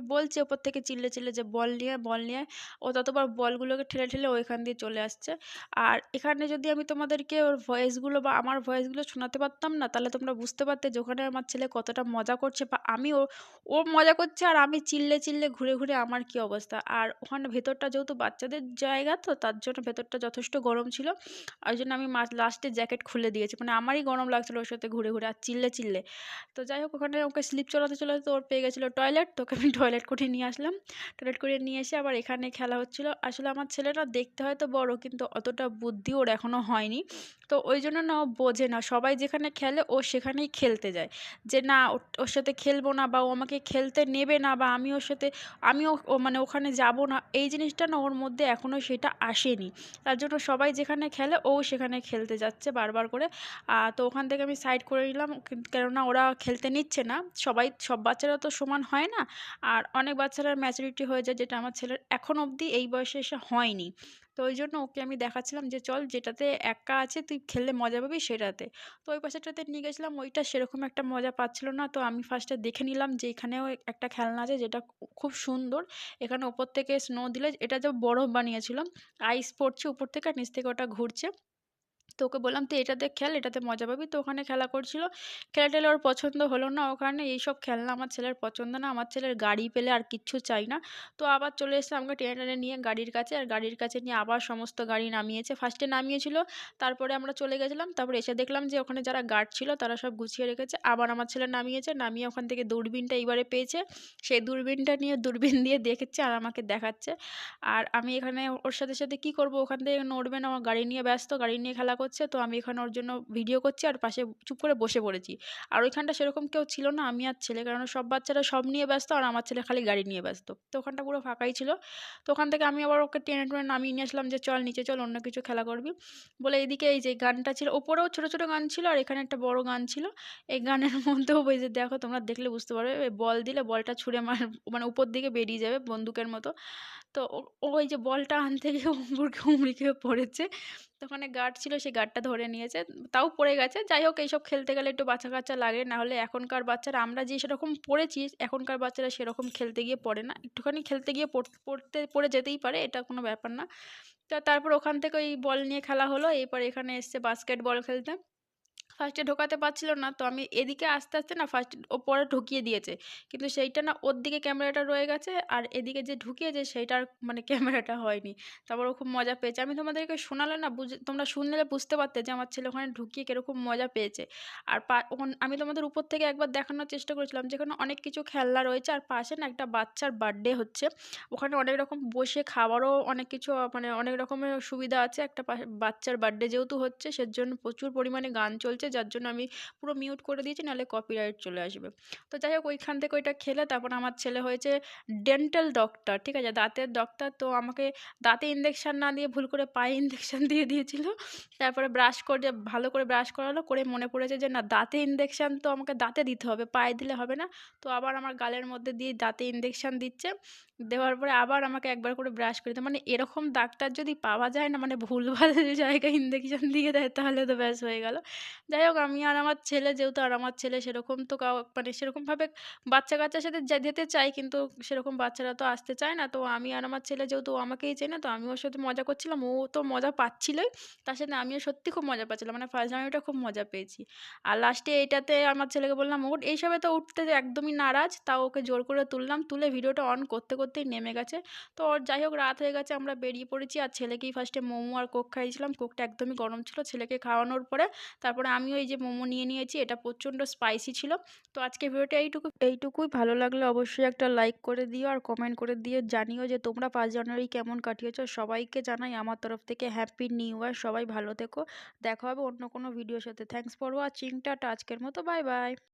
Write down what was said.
আমি বলছি ওপর থেকে চিল্লে চিল্লে যে, বল নিয়ে বল নিয়ে। ও ততবার বলগুলোকে ঠেলে ঠেলে ওইখান দিয়ে চলে আসছে। আর এখানে যদি আমি তোমাদেরকে ওর ভয়েসগুলো বা আমার ভয়েসগুলো শোনাতে পারতাম না, তাহলে তোমরা বুঝতে পারতে যে, ওখানে আমার ছেলে কতটা মজা করছে বা আমি ও ও মজা করছে আর আমি চিল্লে চিল্লে ঘুরে ঘুরে আমার কী অবস্থা। আর ওখানে ভেতরটা যেহেতু বাচ্চাদের জায়গা তো, তার জন্য ভেতরটা যথেষ্ট গরম ছিল। ওই জন্য আমি লাস্টে জ্যাকেট খুলে দিয়েছি। মানে আমারই গরম লাগছিল ওর সাথে ঘুরে ঘুরে আর চিল্লে চিল্লে। তো যাই হোক, ওখানে ওকে স্লিপ চলাতে চলাতে ওর পেয়ে গেছিল টয়লেট তোকে আমি টয়লেট করিয়ে নিয়ে আসলাম। টয়লেট করিয়ে নিয়ে এসে আবার এখানে খেলা হচ্ছিল। আসলে আমার ছেলেটা দেখতে হয়তো বড়, কিন্তু অতটা বুদ্ধি ওর এখনও হয়নি। তো ওই জন্য না ও বোঝে না। সবাই যেখানে খেলে ও সেখানেই খেলতে যায়। যে না, ওর সাথে খেলব না বা ও আমাকে খেলতে নেবে না বা আমি ওর সাথে আমিও ও মানে ওখানে যাব না, এই জিনিসটা না ওর মধ্যে এখনও সেটা আসেনি। তার জন্য সবাই যেখানে খেলে ও সেখানে খেলতে যাচ্ছে বারবার করে। তো ওখান থেকে আমি সাইড করে নিলাম। কেননা ওরা খেলতে নিচ্ছে না। সবাই, সব বাচ্চারা তো সমান হয় না। আর অনেক বাচ্চারা ম্যাচুরিটি হয়ে যায় যেটা আমার ছেলের এখন অবধি এই বয়সে এসে হয়নি। তো ওই জন্য ওকে আমি দেখাচ্ছিলাম যে, চল যেটাতে একা আছে তুই খেললে মজা পাবি সেটাতে। তো ওই পাশেটাতে নিয়ে গেছিলাম, ওইটা সেরকম একটা মজা পাচ্ছিল না। তো আমি ফার্স্টে দেখে নিলাম যে, এখানেও একটা খেলনা আছে যেটা খুব সুন্দর। এখানে ওপর থেকে স্নো দিলে এটা যে বরফ বানিয়েছিলাম আইস পড়ছে উপর থেকে আর নিচ থেকে ওটা ঘুরছে। তো ওকে বললাম তুই এটাতে খেল, এটাতে মজা পাবি। তো ওখানে খেলা করছিল। খেলা টেলে ওর পছন্দ হলো না ওখানে, এইসব খেলনা আমার ছেলের পছন্দ না। আমার ছেলের গাড়ি পেলে আর কিচ্ছু চাই না। তো আবার চলে এসে আমাকে টেনে টেনে নিয়ে গাড়ির কাছে। আর গাড়ির কাছে নিয়ে আবার সমস্ত গাড়ি নামিয়েছে। ফার্স্টে নামিয়েছিল, তারপরে আমরা চলে গেছিলাম। তারপরে এসে দেখলাম যে ওখানে যারা গার্ড ছিল, তারা সব গুছিয়ে রেখেছে। আবার আমার ছেলে নামিয়েছে। নামিয়ে ওখান থেকে দূরবীনটা এইবারে পেয়েছে। সেই দূরবীনটা নিয়ে দূরবীন দিয়ে দেখেছে আর আমাকে দেখাচ্ছে। আর আমি এখানে ওর সাথে সাথে কি করব? ওখান থেকে নড়বে না। আমার গাড়ি নিয়ে ব্যস্ত, গাড়ি নিয়ে খেলা করছে তো আমি এখানে ওর জন্য ভিডিও করছি আর পাশে চুপ করে বসে পড়েছি। আর ওইখানটা সেরকম কেউ ছিল না, আমি আর ছেলে। কারণ সব বাচ্চারা সব নিয়ে ব্যস্ত আর আমার ছেলে খালি গাড়ি নিয়ে ব্যস্ত। তো ওখানটা পুরো ফাঁকাই ছিল। তো ওখান থেকে আমি আবার ওকে টেনে টেনে নামিয়ে নিয়ে আসলাম যে, চল নিচে চল, অন্য কিছু খেলা করবি। বলে এইদিকে এই যে গানটা ছিল, ওপরেও ছোটো ছোটো গান ছিল আর এখানে একটা বড় গান ছিল। এই গানের মধ্যেও ওই যে দেখো, তোমরা দেখলে বুঝতে পারবে বল দিলে বলটা ছুঁড়ে মার মানে উপর দিকে বেরিয়ে যাবে বন্দুকের মতো। তো ওই যে বলটা আনতে গিয়ে উমড়কে হুমড়ি খেয়ে পড়েছে। তো ওখানে গার্ড ছিল সেই গার্ডটা ধরে নিয়েছে। তাও পড়ে গেছে। যাই হোক, এইসব খেলতে গেলে একটু বাচ্চা কাচ্চা লাগে, নাহলে এখনকার বাচ্চারা, আমরা যে সেরকম পড়েছি, এখনকার বাচ্চারা সেরকম খেলতে গিয়ে পড়ে না। একটুখানি খেলতে গিয়ে পড়তে, পড়ে যেতেই পারে, এটা কোনো ব্যাপার না। তো তারপর ওখান থেকে ওই বল নিয়ে খেলা হলো। এরপর এখানে এসছে বাস্কেট বল খেলতে। ফার্স্টে ঢোকাতে পারছিল না, তো আমি এদিকে আস্তে আস্তে না ফার্স্ট ও পরে ঢুকিয়ে দিয়েছে। কিন্তু সেইটা না ওর দিকে ক্যামেরাটা রয়ে গেছে আর এদিকে যে ঢুকিয়েছে সেইটার মানে ক্যামেরাটা হয়নি। তারপর ও খুব মজা পেয়েছে। আমি তোমাদেরকে শোনালে না বুঝে, তোমরা শুনলে বুঝতে পারতে যে আমার ছেলে ওখানে ঢুকিয়ে কীরকম মজা পেয়েছে। আর আমি তোমাদের উপর থেকে একবার দেখানোর চেষ্টা করেছিলাম যেখানে অনেক কিছু খেলনা রয়েছে আর পাশে না একটা বাচ্চার বার্থডে হচ্ছে। ওখানে অনেক রকম বসে খাবারও অনেক কিছু মানে অনেক রকমের সুবিধা আছে। একটা বাচ্চার বার্থডে যেহেতু হচ্ছে, সেজন্য প্রচুর পরিমাণে গান চলছে। যার জন্য আমি পুরো মিউট করে দিয়েছি, নাহলে কপিরাইট চলে আসবে। তো যাই হোক, ওইখান থেকে ওইটা খেলে তারপর আমার ছেলে হয়েছে ডেন্টাল ডক্টর ঠিক আছে? দাঁতের ডক্টর তো আমাকে দাঁতে ইঞ্জেকশান না দিয়ে ভুল করে পায়ে ইঞ্জেকশান দিয়ে দিয়েছিল। তারপরে ব্রাশ করে, ভালো করে ব্রাশ করালো, করে মনে পড়েছে যে, না, দাঁতে ইঞ্জেকশান তো আমাকে দাঁতে দিতে হবে, পায়ে দিলে হবে না। তো আবার আমার গালের মধ্যে দিয়ে দাঁতে ইঞ্জেকশান দিচ্ছে। দেওয়ার পরে আবার আমাকে একবার করে ব্রাশ করে দিতে মানে এরকম ডাক্তার যদি পাওয়া যায় না মানে ভুলভাল জায়গায় ইঞ্জেকশান দিয়ে দেয়, তাহলে তো ব্যাস হয়ে গেল। যাই হোক, আমি আর আমার ছেলে যেহেতু আর আমার ছেলে সেরকম তো কাউ মানে সেরকমভাবে বাচ্চা কাচ্চার সাথে যেতে চাই কিন্তু সেরকম বাচ্চারা তো আসতে চায় না। তো আমি আর আমার ছেলে যেহেতু আমাকেই চেনে, তো আমি ওর সাথে মজা করছিলাম। ও তো মজা পাচ্ছিলই। তার সাথে আমিও সত্যি খুব মজা পাচ্ছিলাম। মানে ফার্স্ট টাইম খুব মজা পেয়েছি। আর লাস্টে এইটাতে আমার ছেলেকে বললাম, ওট, এইসবে তো উঠতে একদমই নারাজ। তাও ওকে জোর করে তুললাম, তুলে ভিডিওটা অন করতে করতেই নেমে গেছে। তো ওর যাই হোক, রাত হয়ে গেছে, আমরা বেরিয়ে পড়েছি। আর ছেলেকেই ফার্স্টে মোমো আর কোক খাইয়েছিলাম। কোকটা একদমই গরম ছিল। ছেলেকে খাওয়ানোর পরে তারপরে আমিও এই যে মোমো নিয়ে নিয়েছি, এটা প্রচণ্ড স্পাইসি ছিল। তো আজকে ভিডিওটা এইটুকু। এইটুকুই। ভালো লাগলে অবশ্যই একটা লাইক করে দিও আর কমেন্ট করে দিও। জানিও যে তোমরা পাঁচ জানুয়ারি কেমন কাটিয়েছো। সবাইকে জানাই আমার তরফ থেকে হ্যাপি নিউ ইয়ার সবাই ভালো থেকো। দেখা হবে অন্য কোনো ভিডিওর সাথে। Thanks for watching tata. আজকের মতো। Bye bye